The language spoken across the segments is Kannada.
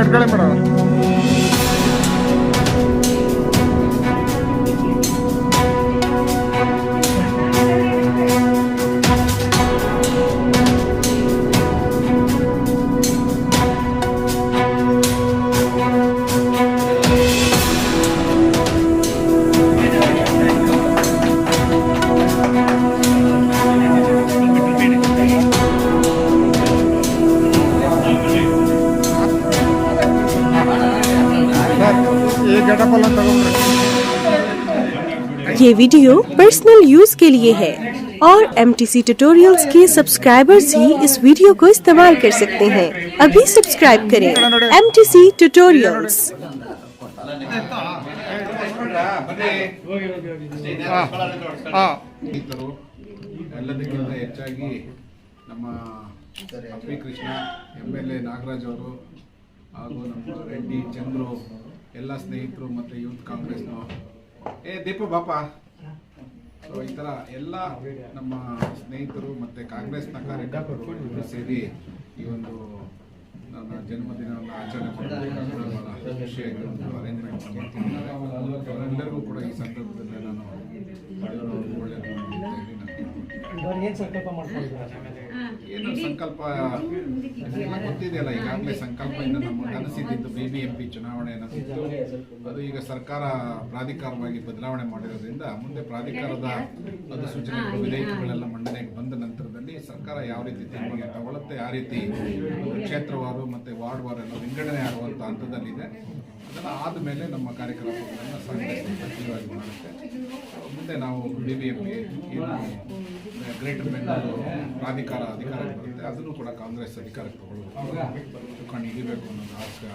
ಇಟ್ಕೊಳ್ಳಿ ಮೇಡಮ್ ಸರ್ ಈ ಗೆಟಪ್ ಎಲ್ಲ ತಗೊಂಡ್ರಿ ये वीडियो पर्सनल यूज के लिए है और एम टी सी ट्यूटोरियल्स के सब्सक्राइबर्स ही इस वीडियो को इस्तेमाल कर सकते हैं अभी सब्सक्राइब करें एम टी सी ट्यूटोरियल्स ಹಾಂ ರೈತರು ಎಲ್ಲದಕ್ಕಿಂತ ಹೆಚ್ಚಾಗಿ ನಮ್ಮ Appi Krishna M L A Nagaraj ಅವರು ಹಾಗೂ ನಮ್ಮ ರೆಡ್ಡಿ ಚಂದ್ರು ಎಲ್ಲ ಸ್ನೇಹಿತರು ಮತ್ತು ಯೂತ್ ಕಾಂಗ್ರೆಸ್ನು. ಏ, ದೀಪ, ಬಾಪ. ಸೊ ಈ ಥರ ಎಲ್ಲ ನಮ್ಮ ಸ್ನೇಹಿತರು ಮತ್ತು ಕಾಂಗ್ರೆಸ್ನ ಕಾರ್ಯಕರ್ತರು ಸೇರಿ ಈ ಒಂದು ನನ್ನ ಜನ್ಮದಿನವನ್ನು ಆಚರಣೆ ಬಹಳ ಅರೇಂಜ್ಮೆಂಟ್ ಕೂಡ ಈ ಸಂದರ್ಭದಲ್ಲಿ ನಾನು ಅವ್ರಿಗೆ ಒಳ್ಳೆಯದು ಮಾಡಲಿ ಅಂತ ಹೇಳಿ ನಾನು ಏನ್ ಸಂಕಲ್ಪ ಸಂಕಲ್ಪ ಗೊತ್ತಿದೆಯಲ್ಲ ಈಗಾಗಲೇ ಸಂಕಲ್ಪದಿಂದ ನಮ್ಮ ಕನಸಿದ್ದು ಬಿ ಬಿ ಎಂ ಪಿ ಚುನಾವಣೆ ಅನ್ನಿಸಿತ್ತು ಅದು ಈಗ ಸರ್ಕಾರ ಪ್ರಾಧಿಕಾರವಾಗಿ ಬದಲಾವಣೆ ಮಾಡಿರೋದ್ರಿಂದ ಮುಂದೆ ಪ್ರಾಧಿಕಾರದ ಅಧಿಸೂಚನೆಗಳು ವಿಧೇಯಕಗಳೆಲ್ಲ ಮಂಡನೆಗೆ ಬಂದ ನಂತರದಲ್ಲಿ ಸರ್ಕಾರ ಯಾವ ರೀತಿ ತೀರ್ಮಾನ ತಗೊಳ್ಳುತ್ತೆ ಆ ರೀತಿ ಕ್ಷೇತ್ರವಾರು ಮತ್ತು ವಾರ್ಡ್ವಾರು ಎಲ್ಲ ವಿಂಗಡಣೆ ಆಗುವಂಥ ಹಂತದಲ್ಲಿದೆ. ಅದೆಲ್ಲ ಆದಮೇಲೆ ನಮ್ಮ ಕಾರ್ಯಕ್ರಮಗಳನ್ನು ಸಕ್ರಿಯವಾಗಿ ಮಾಡುತ್ತೆ. ಮುಂದೆ ನಾವು B B M greater Bengaluru ಪ್ರಾಧಿಕಾರ ಅಧಿಕಾರಕ್ಕೆ ಬರುತ್ತೆ, ಅದನ್ನು ಕೂಡ ಕಾಂಗ್ರೆಸ್ ಅಧಿಕಾರಕ್ಕೆ ತಗೊಳ್ಳೋದು ಚುಕ್ಕಾಣಿ ಹಿಡಿಬೇಕು ಅನ್ನೋದು ಆಸೆ.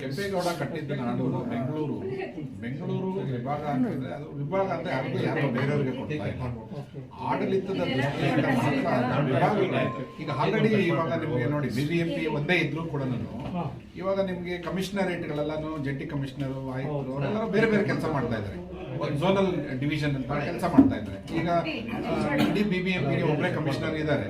ಕೆಂಪೇಗೌಡ ಕಟ್ಟಿದ್ದ ನಾಡು ಬೆಂಗಳೂರು. ಬೆಂಗಳೂರು ವಿಭಾಗ ಅಂತಂದ್ರೆ ಅದು ವಿಭಾಗ ಅಂದ್ರೆ ಯಾರಿಗೂ ಯಾರೋ ಬೇರೆಯವರಿಗೆ ಕೊಡ್ತಾ ಆಡಳಿತದ ದೃಷ್ಟಿಯಿಂದ ಮಾತ್ರ ಈಗ ಆಲ್ರೆಡಿ ಇವಾಗ ನಿಮಗೆ ನೋಡಿ ಬಿ ಬಿ ಎಂ ಪಿ ಒಂದೇ ಇದ್ರೂ ಕೂಡ ನಾನು. ಇವಾಗ ನಿಮಗೆ ಕಮಿಷನರೇಟ್ಗಳೆಲ್ಲಾನು ಜಂಟಿ ಕಮಿಷನರು ಆಯುಕ್ತರು ಅವರೆಲ್ಲರೂ ಬೇರೆ ಬೇರೆ ಕೆಲಸ ಮಾಡ್ತಾ ಇದ್ದಾರೆ. ಒಂದು ಝೋನಲ್ ಡಿವಿಷನ್ ಅಂತ ಕೆಲಸ ಮಾಡ್ತಾ ಇದ್ದಾರೆ. ಈಗ ಇಡೀ ಬಿ ಬಿ ಎಂ ಪಿ ಒಬ್ಬರೇ ಕಮಿಷನರ್ ಇದ್ದಾರೆ.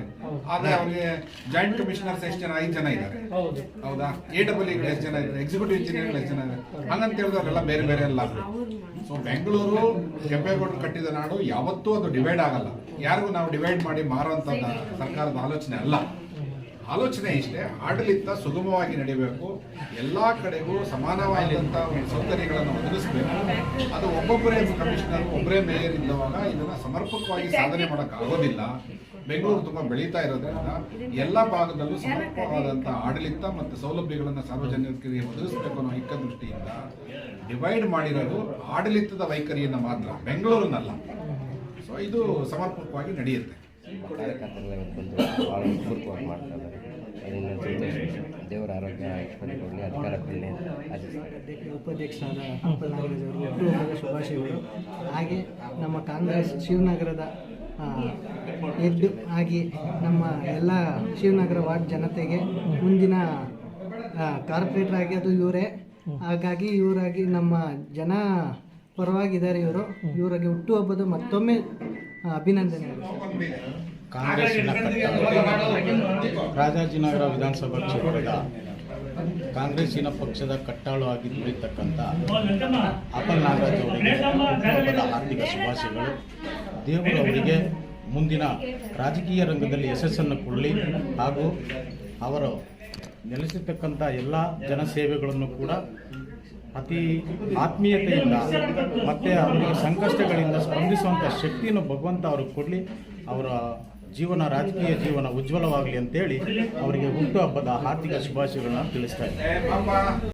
ಆದ್ರೆ ಅವರಿಗೆ ಜಾಯಿಂಟ್ ಕಮಿಷನರ್ಸ್ ಎಷ್ಟು ಜನ? ಐದು ಜನ ಇದ್ದಾರೆ. ಹೌದು. ಹೌದಾ? ಎ ಡಬಲ್ ಎಷ್ಟು ಜನ ಇದ್ದಾರೆ? ಎಕ್ಸಿಕ್ಯೂಟಿವ್ ಇಂಜಿನಿಯರ್ ಎಷ್ಟು ಜನ ಇದ್ದಾರೆ? ಹಂಗಂತ ಹೇಳಿದವರೆಲ್ಲ ಬೇರೆ ಬೇರೆ ಅಲ್ಲ ಸೊ ಬೆಂಗಳೂರು ಕೆಂಪೇಗೌಡರು ಕಟ್ಟಿದ ನಾಡು ಯಾವತ್ತೂ ಅದು ಡಿವೈಡ್ ಆಗಲ್ಲ. ಯಾರಿಗೂ ನಾವು ಡಿವೈಡ್ ಮಾಡಿ ಮಾರುವಂತ ಸರ್ಕಾರದ ಆಲೋಚನೆ ಅಲ್ಲ. ಆಲೋಚನೆ ಇಷ್ಟೇ. ಆಡಳಿತ ಸುಗಮವಾಗಿ ನಡೀಬೇಕು. ಎಲ್ಲ ಕಡೆಗೂ ಸಮಾನವಾದಂತ ಒಂದು ಸೌಕರ್ಯಗಳನ್ನು ಒದಗಿಸಬೇಕು. ಅದು ಒಬ್ಬೊಬ್ಬರೇ ಕಮಿಷನರ್, ಒಬ್ಬರೇ ಮೇಯರ್ ಇದ್ದವಾಗ ಇದನ್ನ ಸಮರ್ಪಕವಾಗಿ ಸಾಧನೆ ಮಾಡಕ್ ಆಗೋದಿಲ್ಲ. ಬೆಂಗಳೂರು ತುಂಬಾ ಬೆಳೀತಾ ಇರೋದ್ರಿಂದ ಎಲ್ಲ ಭಾಗದಲ್ಲೂ ಸಮರ್ಪಕವಾದಂಥ ಆಡಳಿತ ಮತ್ತು ಸೌಲಭ್ಯಗಳನ್ನು ಸಾರ್ವಜನಿಕರಿಗೆ ಒದಗಿಸಬೇಕು ಅನ್ನೋ ಹಿತದೃಷ್ಟಿಯಿಂದ ಡಿವೈಡ್ ಮಾಡಿರೋದು ಆಡಳಿತದ ವೈಖರಿಯನ್ನು ಮಾತ್ರ. ಬೆಂಗಳೂರಿನಲ್ಲ ಸೊ ಇದು ಸಮರ್ಪಕವಾಗಿ ನಡೆಯುತ್ತೆ. ಕಾರ್ಯಕರ್ತರೆಲ್ಲ ಇವತ್ತು ಬಂದು ಭಾಳ ಪೂರ್ವಕವಾಗಿ ಮಾಡ್ತಾ ಇದ್ದಾರೆ. ಸಂತೋಷ ದೇವರ ಆರೋಗ್ಯ ಐಶ್ವರ್ಯ ಕೊಡಲಿ ಅಧಿಕಾರ ಕೊಡಲಿ ಅಂತ ಉಪಾಧ್ಯಕ್ಷರಾದ ಹಂಪಲ್ ನಾಗರಾಜ್ ಅವರು ಶುಭಾಶಯಗಳು. ಹಾಗೆ ನಮ್ಮ ಕಾಂಗ್ರೆಸ್ ಶಿವನಗರದ ಎದ್ದು ಆಗಿ ನಮ್ಮ ಎಲ್ಲ ಶಿವನಗರ ವಾರ್ಡ್ ಜನತೆಗೆ ಮುಂದಿನ ಕಾರ್ಪೊರೇಟರ್ ಆಗಿ ಅದು ಇವರೇ. ಹಾಗಾಗಿ ಇವರಾಗಿ ನಮ್ಮ ಜನ ಪರವಾಗಿದ್ದಾರೆ ಇವರು. ಇವರಿಗೆ ಹುಟ್ಟುಹಬ್ಬದ ಮತ್ತೊಮ್ಮೆ ಅಭಿನಂದನೆ. ಅಭಿನಂದನೆಗಳು ಕಾಂಗ್ರೆಸ್ಸಿನ ರಾಜಾಜಿನಗರ ವಿಧಾನಸಭಾ ಕ್ಷೇತ್ರದ ಕಾಂಗ್ರೆಸ್ಸಿನ ಪಕ್ಷದ ಕಟ್ಟಾಳು ಆಗಿ ದುಡಿತಕ್ಕಂಥ ಅಪಲ್ ನಾಗರಾಜ್ ಅವರಿಗೆ ಹುಟ್ಟುಹಬ್ಬದ ಹಾರ್ದಿಕ ಶುಭಾಶಯಗಳು. ದೇವರು ಅವರಿಗೆ ಮುಂದಿನ ರಾಜಕೀಯ ರಂಗದಲ್ಲಿ ಯಶಸ್ಸನ್ನು ಕೊಡಲಿ ಹಾಗೂ ಅವರು ನೆಲೆಸಿರ್ತಕ್ಕಂಥ ಎಲ್ಲ ಜನಸೇವೆಗಳನ್ನು ಕೂಡ ಅತಿ ಆತ್ಮೀಯತೆಯಿಂದ ಮತ್ತು ಅವರಿಗೆ ಸಂಕಷ್ಟಗಳಿಂದ ಸ್ಪಂದಿಸುವಂಥ ಶಕ್ತಿಯನ್ನು ಭಗವಂತ ಅವ್ರಿಗೆ ಕೊಡಲಿ. ಅವರ ಜೀವನ ರಾಜಕೀಯ ಜೀವನ ಉಜ್ವಲವಾಗಲಿ ಅಂತೇಳಿ ಅವರಿಗೆ ಹುಟ್ಟುಹಬ್ಬದ ಆರ್ಥಿಕ ಶುಭಾಶಯಗಳನ್ನು ತಿಳಿಸ್ತಾ ಇದ್ದಾರೆ